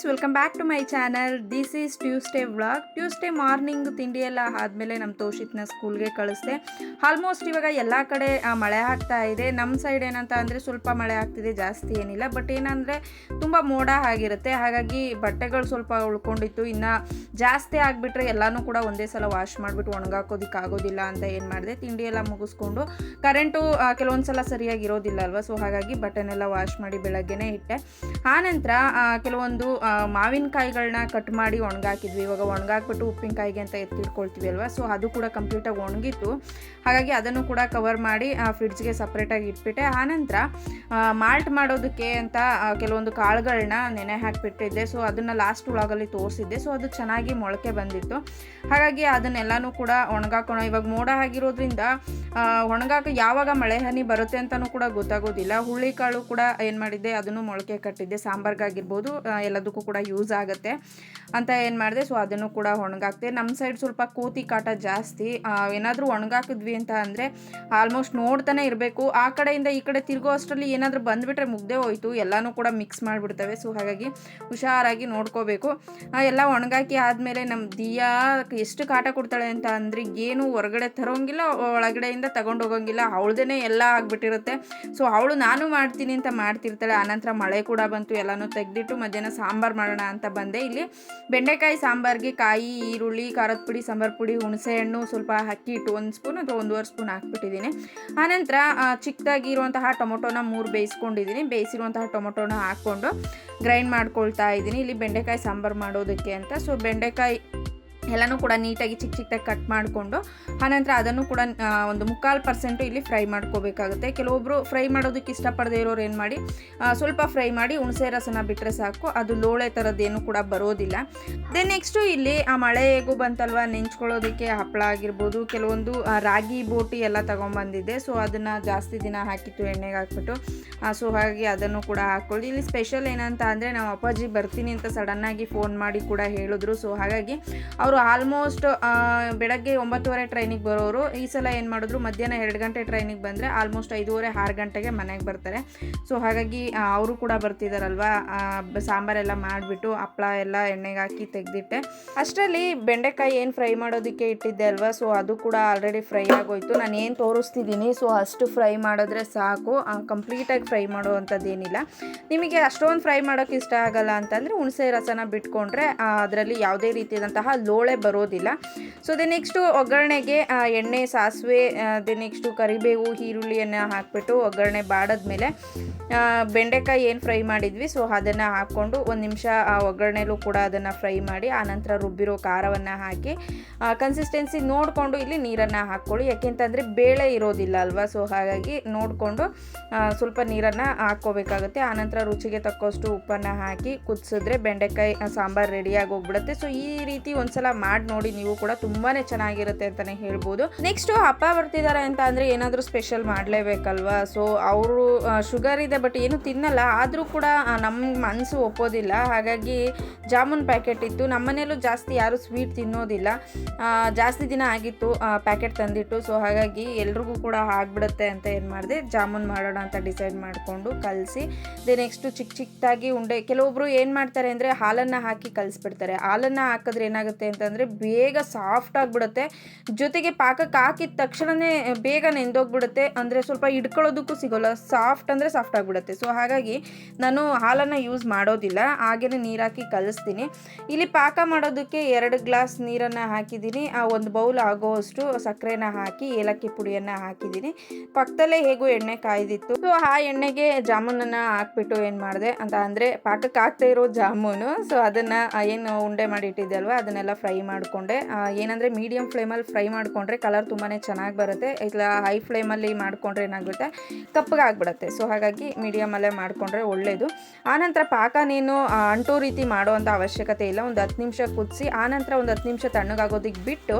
Guys welcome back to my channel this is Tuesday vlog Tuesday morning ತಿಂಡಿ ಎಲ್ಲ ಆದಮೇಲೆ ನಮ್ಮ ತೋಷಿತ್ನ ಸ್ಕೂಲ್ಗೆ ಕಳಿಸ್ದೆ. ಆಲ್ಮೋಸ್ಟ್ ಇವಾಗ ಎಲ್ಲ ಕಡೆ ಮಳೆ ಆಗ್ತಾ ಇದೆ. ನಮ್ಮ ಸೈಡ್ ಏನಂತ ಅಂದರೆ ಸ್ವಲ್ಪ ಮಳೆ ಆಗ್ತಿದೆ, ಜಾಸ್ತಿ ಏನಿಲ್ಲ. ಬಟ್ ಏನಂದರೆ ತುಂಬ ಮೋಡ ಆಗಿರುತ್ತೆ. ಹಾಗಾಗಿ ಬಟ್ಟೆಗಳು ಸ್ವಲ್ಪ ಉಳ್ಕೊಂಡಿತ್ತು. ಇನ್ನು ಜಾಸ್ತಿ ಆಗಿಬಿಟ್ರೆ ಎಲ್ಲನೂ ಕೂಡ ಒಂದೇ ಸಲ ವಾಶ್ ಮಾಡಿಬಿಟ್ಟು ಒಣಗಾಕೋದಿಕ್ಕೆ ಆಗೋದಿಲ್ಲ ಅಂತ ಏನು ಮಾಡಿದೆ. ತಿಂಡಿ ಎಲ್ಲ ಮುಗಿಸ್ಕೊಂಡು ಕರೆಂಟು ಕೆಲವೊಂದು ಸಲ ಸರಿಯಾಗಿರೋದಿಲ್ಲ ಅಲ್ವಾ? ಸೊ ಹಾಗಾಗಿ ಬಟ್ಟೆನೆಲ್ಲ ವಾಶ್ ಮಾಡಿ ಬೆಳಗ್ಗೆನೇ ಇಟ್ಟೆ. ಆನಂತರ ಕೆಲವೊಂದು ಮಾವಿನಕಾಯಿಗಳನ್ನ ಕಟ್ ಮಾಡಿ ಒಣಗಾಕಿದ್ವಿ. ಇವಾಗ ಒಣಗಾಕ್ಬಿಟ್ಟು ಉಪ್ಪಿನಕಾಯಿಗೆ ಅಂತ ಎತ್ತಿಟ್ಕೊಳ್ತೀವಿ ಅಲ್ವಾ? ಸೊ ಅದು ಕೂಡ ಕಂಪ್ಲೀಟಾಗಿ ಒಣಗಿತ್ತು. ಹಾಗಾಗಿ ಅದನ್ನು ಕೂಡ ಕವರ್ ಮಾಡಿ ಫ್ರಿಡ್ಜ್ಗೆ ಸಪ್ರೇಟಾಗಿ ಇಟ್ಬಿಟ್ಟೆ. ಆನಂತರ ಮಾಲ್ಟ್ ಮಾಡೋದಕ್ಕೆ ಅಂತ ಕೆಲವೊಂದು ಕಾಳುಗಳನ್ನ ನೆನೆ ಹಾಕಿಬಿಟ್ಟಿದ್ದೆ. ಸೊ ಅದನ್ನು ಲಾಸ್ಟ್ ಒಳಗಲ್ಲಿ ತೋರಿಸಿದ್ದೆ. ಸೊ ಅದು ಚೆನ್ನಾಗಿ ಮೊಳಕೆ ಬಂದಿತ್ತು. ಹಾಗಾಗಿ ಅದನ್ನೆಲ್ಲನೂ ಕೂಡ ಒಣಗಾಕೋಣ. ಇವಾಗ ಮೋಡ ಆಗಿರೋದ್ರಿಂದ ಆ, ಒಣಗಾಕ ಯಾವಾಗ ಮಳೆ ಹನಿ ಬರುತ್ತೆ ಅಂತಲೂ ಕೂಡ ಗೊತ್ತಾಗೋದಿಲ್ಲ. ಹುಳ್ಳಿಕಾಳು ಕೂಡ ಏನು ಮಾಡಿದ್ದೆ ಅದನ್ನು ಮೊಳಕೆ ಕಟ್ಟಿದ್ದೆ. ಸಾಂಬಾರ್ಗಾಗಿರ್ಬೋದು ಆ, ಕೂಡ ಯೂಸ್ ಆಗುತ್ತೆ. ಅಂತ ಏನು ಮಾಡಿದೆ ಸೊ ಅದನ್ನು ಕೂಡ ಒಣಗಾಕ್ತೆ ನಮ್ಮ ಸೈಡ್ ಸ್ವಲ್ಪ ಕೋತಿ ಕಾಟ ಜಾಸ್ತಿ. ಏನಾದರೂ ಒಣಗಾಕಿದ್ವಿ ಅಂತ ಅಂದರೆ ಆಲ್ಮೋಸ್ಟ್ ನೋಡ್ತಾನೆ ಇರಬೇಕು. ಆ ಕಡೆಯಿಂದ ಈ ಕಡೆ ತಿರುಗೋ ಅಷ್ಟರಲ್ಲಿ ಏನಾದರೂ ಬಂದುಬಿಟ್ರೆ ಮುಗ್ದೇ ಹೋಯ್ತು. ಎಲ್ಲನೂ ಕೂಡ ಮಿಕ್ಸ್ ಮಾಡಿಬಿಡ್ತವೆ. ಸೊ ಹಾಗಾಗಿ ಹುಷಾರಾಗಿ ನೋಡ್ಕೋಬೇಕು. ಎಲ್ಲ ಒಣಗಾಕಿ ಆದಮೇಲೆ ನಮ್ಮ ದಿಯಾ ಎಷ್ಟು ಕಾಟ ಕೊಡ್ತಾಳೆ ಅಂತ ಅಂದರೆ ಏನು ಹೊರಗಡೆ ತರೋಂಗಿಲ್ಲ, ಒಳಗಡೆಯಿಂದ ತಗೊಂಡು ಹೋಗೋಂಗಿಲ್ಲ. ಅವಳದೇ ಎಲ್ಲ ಆಗಿಬಿಟ್ಟಿರುತ್ತೆ. ಸೊ ಅವಳು ನಾನು ಮಾಡ್ತೀನಿ ಅಂತ ಮಾಡ್ತಿರ್ತಾಳೆ. ಆನಂತರ ಮಳೆ ಕೂಡ ಬಂತು. ಎಲ್ಲನೂ ತೆಗೆದಿಟ್ಟು ಮಧ್ಯಾಹ್ನ ಸಾಂಬಾರು ಮಾಡೋಣ ಅಂತ ಬಂದೆ. ಇಲ್ಲಿ ಬೆಂಡೆಕಾಯಿ, ಸಾಂಬಾರಿಗೆ ಕಾಯಿ, ಈರುಳ್ಳಿ, ಖಾರದ ಪುಡಿ, ಸಾಂಬಾರು ಪುಡಿ ಹುಣಸೆಹಣ್ಣು ಸ್ವಲ್ಪ ಅಕ್ಕಿ ಇಟ್ಟು ಒಂದು ಸ್ಪೂನ್ ಅಥವಾ ಒಂದೂವರೆ ಸ್ಪೂನ್ ಹಾಕ್ಬಿಟ್ಟಿದ್ದೀನಿ. ಆನಂತರ ಚಿಕ್ಕದಾಗಿರುವಂತಹ ಟೊಮೊಟೊನ ಮೂರು ಬೇಯಿಸ್ಕೊಂಡಿದ್ದೀನಿ. ಬೇಯಿಸಿರುವಂತಹ ಟೊಮೊಟೊನ ಹಾಕ್ಕೊಂಡು ಗ್ರೈಂಡ್ ಮಾಡ್ಕೊಳ್ತಾ ಇದ್ದೀನಿ. ಇಲ್ಲಿ ಬೆಂಡೆಕಾಯಿ, ಸಾಂಬಾರು ಮಾಡೋದಕ್ಕೆ ಅಂತ. ಸೊ ಬೆಂಡೆಕಾಯಿ ಎಲ್ಲನೂ ಕೂಡ ನೀಟಾಗಿ ಚಿಕ್ಕ ಚಿಕ್ಕದಾಗಿ ಕಟ್ ಮಾಡಿಕೊಂಡು ಆನಂತರ ಅದನ್ನು ಕೂಡ ಒಂದು ಮುಕ್ಕಾಲು ಪರ್ಸೆಂಟು ಇಲ್ಲಿ ಫ್ರೈ ಮಾಡ್ಕೋಬೇಕಾಗುತ್ತೆ. ಕೆಲವೊಬ್ಬರು ಫ್ರೈ ಮಾಡೋದಕ್ಕೆ ಇಷ್ಟಪಡದೇ ಇರೋರು ಏನು ಮಾಡಿ ಸ್ವಲ್ಪ ಫ್ರೈ ಮಾಡಿ ಹುಣಸೆ ರಸನ ಬಿಟ್ಟರೆ ಸಾಕು, ಅದು ಲೋಳೆ ಥರದ್ದೇನು ಕೂಡ ಬರೋದಿಲ್ಲ. ದೆನ್ ನೆಕ್ಸ್ಟು ಇಲ್ಲಿ, ಆ ಮಳೆ ಹೇಗೂ ಬಂತಲ್ವ, ನೆಂಚ್ಕೊಳ್ಳೋದಕ್ಕೆ ಹಪ್ಪಳ ಆಗಿರ್ಬೋದು, ಕೆಲವೊಂದು ರಾಗಿ ಬೋಟಿ ಎಲ್ಲ ತೊಗೊಂಬಂದಿದ್ದೆ. ಸೊ ಅದನ್ನು ಜಾಸ್ತಿ ದಿನ ಹಾಕಿತ್ತು, ಎಣ್ಣೆಗೆ ಹಾಕ್ಬಿಟ್ಟು. ಸೊ ಹಾಗಾಗಿ ಅದನ್ನು ಕೂಡ ಹಾಕ್ಕೊಳ್ಳಿ. ಇಲ್ಲಿ ಸ್ಪೆಷಲ್ ಏನಂತ ಅಂದರೆ ನಮ್ಮ ಅಪ್ಪಾಜಿ ಬರ್ತೀನಿ ಅಂತ ಸಡನ್ನಾಗಿ ಫೋನ್ ಮಾಡಿ ಕೂಡ ಹೇಳಿದ್ರು. ಸೊ ಹಾಗಾಗಿ ಅವರು ಆಲ್ಮೋಸ್ಟ್ ಬೆಳಗ್ಗೆ ಒಂಬತ್ತುವರೆ ಟ್ರೈನಿಗೆ ಬರೋರು. ಈ ಸಲ ಏನು ಮಾಡಿದ್ರು, ಮಧ್ಯಾಹ್ನ ಎರಡು ಗಂಟೆ ಟ್ರೈನಿಗೆ ಬಂದರೆ ಆಲ್ಮೋಸ್ಟ್ ಐದೂವರೆ, ಆರು ಗಂಟೆಗೆ ಮನೆಗೆ ಬರ್ತಾರೆ. ಸೊ ಹಾಗಾಗಿ ಅವರು ಕೂಡ ಬರ್ತಿದ್ದಾರಲ್ವಾ ಸಾಂಬಾರೆಲ್ಲ ಮಾಡಿಬಿಟ್ಟು ಹಪ್ಪಳ ಎಲ್ಲ ಎಣ್ಣೆಗೆ ಹಾಕಿ ತೆಗೆದಿಟ್ಟೆ. ಅಷ್ಟರಲ್ಲಿ ಬೆಂಡೆಕಾಯಿ ಏನು ಫ್ರೈ ಮಾಡೋದಕ್ಕೆ ಇಟ್ಟಿದ್ದೆ ಅಲ್ವಾ? ಸೊ ಅದು ಕೂಡ ಆಲ್ರೆಡಿ ಫ್ರೈ ಆಗೋಯ್ತು. ನಾನು ಏನು ತೋರಿಸ್ತಿದ್ದೀನಿ ಸೊ ಅಷ್ಟು ಫ್ರೈ ಮಾಡಿದ್ರೆ ಸಾಕು. ಕಂಪ್ಲೀಟಾಗಿ ಫ್ರೈ ಮಾಡುವಂಥದ್ದೇನಿಲ್ಲ. ನಿಮಗೆ ಅಷ್ಟೊಂದು ಫ್ರೈ ಮಾಡೋಕ್ಕೆ ಇಷ್ಟ ಆಗಲ್ಲ ಅಂತಂದರೆ, ಹುಣಸೆ ರಸನ ಬಿಟ್ಕೊಂಡ್ರೆ ಅದರಲ್ಲಿ ಯಾವುದೇ ರೀತಿಯಾದಂತಹ ಲೋಳೆ ಬರೋದಿಲ್ಲ. ಸೊ ದಿ ನೆಕ್ಸ್ಟು ಒಗ್ಗರಣೆಗೆ ಎಣ್ಣೆ, ಸಾಸಿವೆ ದೆ ನೆಕ್ಸ್ಟು ಕರಿಬೇವು, ಈರುಳ್ಳಿಯನ್ನು ಹಾಕ್ಬಿಟ್ಟು ಒಗ್ಗರಣೆ ಬಾಡದ್ಮೇಲೆ ಬೆಂಡೆಕಾಯಿ ಏನು ಫ್ರೈ ಮಾಡಿದ್ವಿ ಸೊ ಅದನ್ನು ಹಾಕ್ಕೊಂಡು ಒಂದು ನಿಮಿಷ ಆ ಒಗ್ಗರಣೆಲೂ ಕೂಡ ಅದನ್ನು ಫ್ರೈ ಮಾಡಿ ಆನಂತರ ರುಬ್ಬಿರೋ ಖಾರವನ್ನು ಹಾಕಿ ಕನ್ಸಿಸ್ಟೆನ್ಸಿ ನೋಡಿಕೊಂಡು ಇಲ್ಲಿ ನೀರನ್ನು ಹಾಕ್ಕೊಳ್ಳಿ ಯಾಕೆಂತಂದರೆ ಬೇಳೆ ಇರೋದಿಲ್ಲ ಅಲ್ವಾ ಸೊ ಹಾಗಾಗಿ ನೋಡಿಕೊಂಡು ಸ್ವಲ್ಪ ನೀರನ್ನು ಹಾಕ್ಕೋಬೇಕಾಗುತ್ತೆ. ಆನಂತರ ರುಚಿಗೆ ತಕ್ಕಷ್ಟು ಉಪ್ಪನ್ನು ಹಾಕಿ ಕುದಿಸಿದ್ರೆ ಬೆಂಡೆಕಾಯಿ ಸಾಂಬಾರು ರೆಡಿಯಾಗಿ ಹೋಗ್ಬಿಡುತ್ತೆ. ಸೊ ಈ ರೀತಿ ಮಾಡಿ ನೋಡಿ ನೀವು ಕೂಡ ತುಂಬಾನೇ ಚೆನ್ನಾಗಿರುತ್ತೆ ಅಂತಾನೆ ಹೇಳ್ಬೋದು. ನೆಕ್ಸ್ಟು ಹಬ್ಬ ಬರ್ತಿದ್ದಾರೆ ಅಂತ ಅಂದರೆ ಏನಾದರೂ ಸ್ಪೆಷಲ್ ಮಾಡಲೇಬೇಕಲ್ವಾ? ಸೊ ಅವರು ಶುಗರ್ ಇದೆ ಬಟ್ ಏನು ತಿನ್ನಲ್ಲ. ಆದರೂ ಕೂಡ ನಮ್ಮ ಮನಸ್ಸು ಒಪ್ಪೋದಿಲ್ಲ. ಹಾಗಾಗಿ ಜಾಮೂನ್ ಪ್ಯಾಕೆಟ್ ಇತ್ತು. ನಮ್ಮನೇಲೂ ಜಾಸ್ತಿ ಯಾರು ಸ್ವೀಟ್ ತಿನ್ನೋದಿಲ್ಲ. ಜಾಸ್ತಿ ದಿನ ಆಗಿತ್ತು ಪ್ಯಾಕೆಟ್ ತಂದಿಟ್ಟು. ಸೊ ಹಾಗಾಗಿ ಎಲ್ರಿಗೂ ಕೂಡ ಆಗ್ಬಿಡುತ್ತೆ ಅಂತ ಏನು ಮಾಡಿದೆ, ಜಾಮೂನ್ ಮಾಡೋಣ ಅಂತ ಡಿಸೈಡ್ ಮಾಡಿಕೊಂಡು ಕಲಸಿ. ದೆ ನೆಕ್ಸ್ಟು ಚಿಕ್ಕ ಚಿಕ್ಕದಾಗಿ ಉಂಡೆ ಕೆಲವೊಬ್ಬರು ಏನು ಮಾಡ್ತಾರೆ ಅಂದರೆ ಹಾಲನ್ನು ಹಾಕಿ ಕಲಿಸ್ಬಿಡ್ತಾರೆ. ಹಾಲನ್ನು ಹಾಕಿದ್ರೆ ಏನಾಗುತ್ತೆ ಅಂತಂದರೆ ಬೇಗ ಸಾಫ್ಟ್ ಆಗಿಬಿಡುತ್ತೆ. ಜೊತೆಗೆ ಪಾಕಕ್ಕೆ ಹಾಕಿದ ತಕ್ಷಣವೇ ಬೇಗ ನೆಂದೋಗ್ಬಿಡುತ್ತೆ. ಅಂದರೆ ಸ್ವಲ್ಪ ಹಿಡ್ಕೊಳ್ಳೋದಕ್ಕೂ ಸಿಗೋಲ್ಲ. ಸಾಫ್ಟ್ ಅಂದರೆ ಸಾಫ್ಟ್ ಆಗಿಬಿಡುತ್ತೆ. ಸೊ ಹಾಗಾಗಿ ನಾನು ಹಾಲನ್ನು ಯೂಸ್ ಮಾಡೋದಿಲ್ಲ. ಹಾಗೇ ನೀರು ಹಾಕಿ ಕಲಿಸ್ತೀನಿ. ಇಲ್ಲಿ ಪಾಕ ಮಾಡೋದಕ್ಕೆ ಎರಡು ಗ್ಲಾಸ್ ನೀರನ್ನು ಹಾಕಿದ್ದೀನಿ. ಆ ಒಂದು ಬೌಲ್ ಆಗೋವಷ್ಟು ಸಕ್ಕರೆನ ಹಾಕಿ, ಏಲಕ್ಕಿ ಪುಡಿಯನ್ನು ಹಾಕಿದ್ದೀನಿ. ಪಕ್ಕದಲ್ಲೇ ಹೇಗೂ ಎಣ್ಣೆ ಕಾಯ್ದಿತ್ತು. ಸೊ ಆ ಎಣ್ಣೆಗೆ ಜಾಮೂನನ್ನು ಹಾಕ್ಬಿಟ್ಟು ಏನು ಮಾಡಿದೆ ಅಂತ ಅಂದರೆ ಪಾಕಕ್ಕೆ ಹಾಕ್ತಾ ಇರೋ ಜಾಮೂನು. ಸೊ ಅದನ್ನು ಏನು ಉಂಡೆ ಮಾಡಿ ಇಟ್ಟಿದ್ದೆ ಅಲ್ವಾ, ಅದನ್ನೆಲ್ಲ ಫ್ರೈ ಮಾಡಿಕೊಂಡೆ. ಏನಂದರೆ ಮೀಡಿಯಮ್ ಫ್ಲೇಮಲ್ಲಿ ಫ್ರೈ ಮಾಡಿಕೊಂಡ್ರೆ ಕಲರ್ ತುಂಬಾ ಚೆನ್ನಾಗಿ ಬರುತ್ತೆ. ಇಲ್ಲ ಹೈ ಫ್ಲೇಮಲ್ಲಿ ಮಾಡಿಕೊಂಡ್ರೆ ಏನಾಗುತ್ತೆ? ಕಪ್ಪಗೆ ಆಗಿಬಿಡುತ್ತೆ. ಸೊ ಹಾಗಾಗಿ ಮೀಡಿಯಮಲ್ಲೇ ಮಾಡಿಕೊಂಡ್ರೆ ಒಳ್ಳೆಯದು ಆನಂತರ ಪಾಕ ನೀನು ಅಂಟು ರೀತಿ ಮಾಡುವಂಥ ಅವಶ್ಯಕತೆ ಇಲ್ಲ. ಒಂದು ಹತ್ತು ನಿಮಿಷ ಕುದಿಸಿ ಆನಂತರ ಒಂದು ಹತ್ತು ನಿಮಿಷ ತಣ್ಣಗಾಗೋದಕ್ಕೆ ಬಿಟ್ಟು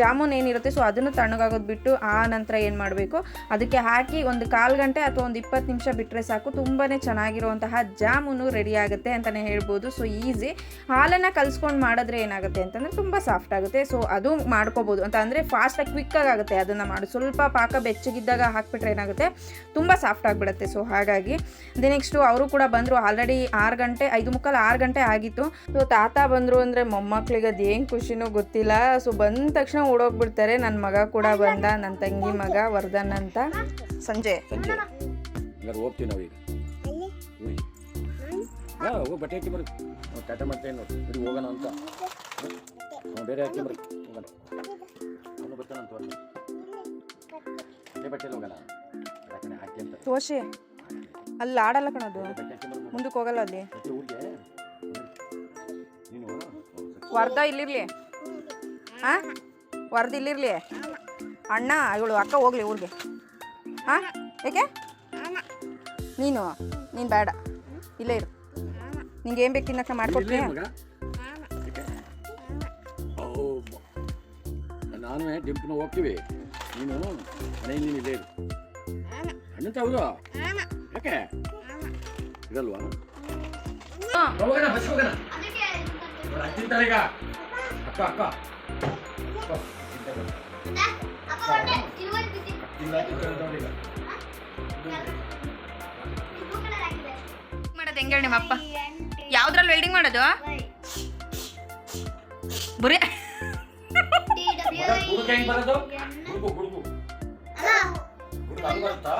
ಜಾಮೂನ್ ಏನಿರುತ್ತೆ ಸೊ ಅದನ್ನು ತಣ್ಣಗಾಗೋದು ಬಿಟ್ಟು, ಆ ನಂತರ ಏನು ಮಾಡಬೇಕು? ಅದಕ್ಕೆ ಹಾಕಿ ಒಂದು ಕಾಲು ಗಂಟೆ ಅಥವಾ ಒಂದು ಇಪ್ಪತ್ತು ನಿಮಿಷ ಬಿಟ್ಟರೆ ಸಾಕು. ತುಂಬಾ ಚೆನ್ನಾಗಿರುವಂತಹ ಜಾಮೂನು ರೆಡಿ ಆಗುತ್ತೆ ಅಂತಲೇ ಹೇಳ್ಬೋದು. ಸೊ ಈಸಿ ಹಾಲನ್ನು ಕಲಿಸ್ಕೊಂಡು ಮಾಡಿದ್ರೆ ಏನಾಗುತ್ತೆ ಅಂತಂದರೆ ತುಂಬ ಸಾಫ್ಟ್ ಆಗುತ್ತೆ. ಸೊ ಅದು ಮಾಡ್ಕೋಬೋದು. ಅಂತ ಅಂದರೆ ಫಾಸ್ಟಾಗಿ ಕ್ವಿಕ್ಕಾಗಿ ಆಗುತ್ತೆ. ಅದನ್ನು ಮಾಡಿ. ಸ್ವಲ್ಪ ಪಾಕ ಬೆಚ್ಚಗಿದ್ದಾಗ ಹಾಕಿಬಿಟ್ರೆ ಏನಾಗುತ್ತೆ? ತುಂಬ ಸಾಫ್ಟ್ ಆಗಿಬಿಡುತ್ತೆ. ಸೊ ಹಾಗಾಗಿ ದಿ ನೆಕ್ಸ್ಟು ಅವರು ಕೂಡ ಬಂದರು. ಆಲ್ರೆಡಿ ಆರು ಗಂಟೆ ಐದು ಮುಕ್ಕಾಲು ಆರು ಗಂಟೆ ಆಗಿತ್ತು. ಸೊ ತಾತ ಬಂದರು ಅಂದರೆ ಮೊಮ್ಮಕ್ಳಿಗೆ ಅದೇನು ಖುಷಿನೂ ಗೊತ್ತಿಲ್ಲ. ಸೊ ಬಂದ ತಕ್ಷಣ ಓಡೋಗ್ಬಿಡ್ತಾರೆ. ನನ್ನ ಮಗ ಕೂಡ ಬಂದ ನನ್ನ ತಂಗಿ ಮಗ ವರ್ಧನ್ ಅಂತ. ಸಂಜೆ. ಹೋಗ್ತೀವಿ ಬಟ್ಟೆ ಹಾಕಿ ಬರ್ತೀವಿ ಟಾಟಾ ಮಾಡ್ತೇವೆ ನೋಡಿ. ಹೋಗೋಣ ಅಂತ. ಹ್ಞೂ ಬೇರೆ ಹಾಕಿ ಬರ್ರಿ ಅವನು ಬರ್ತಾನಂತ. ಅದೇ ಹಾಕಿ ಅಂತ. ಅಲ್ಲಿ ಆಡಲ್ಲ ಕಣದು ಮುಂದಕ್ಕೆ ಹೋಗಲ್ಲ ಅಲ್ಲಿ. ಊರಿಗೆ. ನೀನು. ವರ್ಧ ಇಲ್ಲಿರ್ಲಿ. ಹಾಂ? ವರ್ಧ ಇಲ್ಲಿರ್ಲಿ. ಅಣ್ಣ ಇವಳು ಅಕ್ಕ ಹೋಗ್ಲಿ ಊರಿಗೆ. ಹಾಂ? ಏಕೆ? ನೀನು ನೀನು ಬೇಡ. ಇಲ್ಲೇ ಇರು. ನಿಂಗೆ ಏನು ಬೇಕು ತಿನ್ನಕ್ಕೆ ಮಾಡ್ಕೊಡ್ತೀನಿ. ನಾನು ಡಿಂಪಿನ ಹೋಗ್ತೀವಿ. ನೀನು ಮನೆಯಲ್ಲಿ ನೀನು ಇಲ್ಲೇ ಇರು ಅಣ್ಣಂತ ಹೌದು ಯಾಕೆ? ಇರಲ್ವಾ ಹೋಗೋಣ ಬಸ್ ಹೋಗೋಣ. ಈಗ ಅಕ್ಕ ಅಕ್ಕ. ಅಕ್ಕ, ಇದ್ದಾರೆ. ಇಲ್ಲ, ಮಾಡೋದು ನೋಡಿ ಈಗ. ಮಾಡೋದು ಹೆಂಗೆ ನಿಮ್ಮ ಅಪ್ಪ ಯಾವ್ದ್ರಲ್ಲಿ ವೆಲ್ಡಿಂಗ್ ಮಾಡೋದು ಬುರಿ ಮಗ, ಗುಡುಗು ಹೆಂಗ್ ಬರೋದು ಗುಡುಗು ಗುಡುಗು ಗುಡುಗು ಹಂಗ್ ಬರುತ್ತಾ